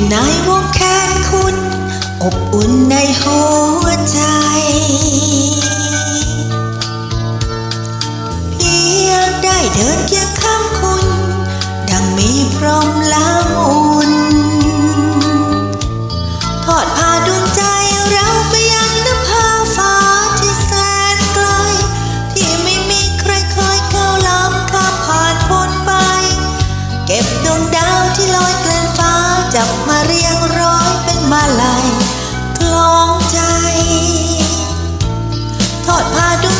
อยู่ในวงแขนคุณ อบอุ่นในหัวใจ เพียงได้เดินเคียงข้างคุณ ดังมีพรหมละ มาเรียงร้อยเป็นมาลัยคล้องใจ ทอดผ้าดวง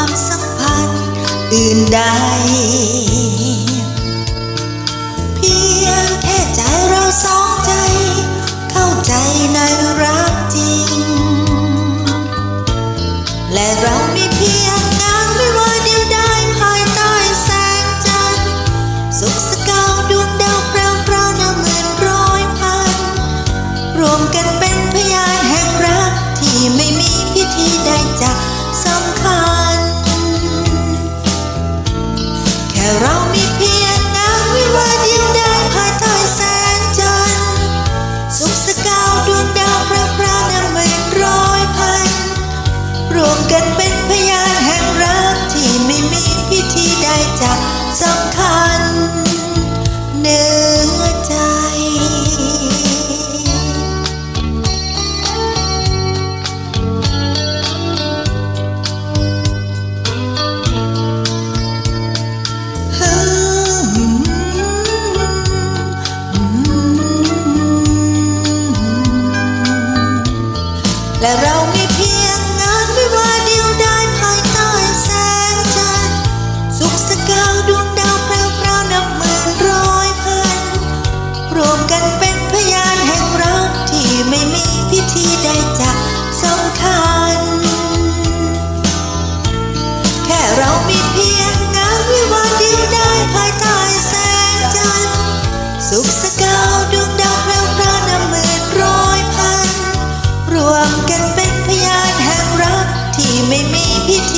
ความสัมพันธ์อื่นใด เพียงแค่ใจเราสองใจ เข้าใจในรักจริง และเรามีเพียงงานไม่ว่าเดียวได้ภายใต้แสงจันทร์สุขสกาวดวงดาวพราวพราวนับหมื่นร้อยพัน รวมกัน ได้จากสำคัญ แค่เรามีเพียงงานวิวาเดียวได้ภายใต้แสงจันทร์สุขสกาวดวงดาวแพรวพรานับหมื่นร้อยพัน รวมกันเป็นพยานแห่งรักที่ไม่มีพิธี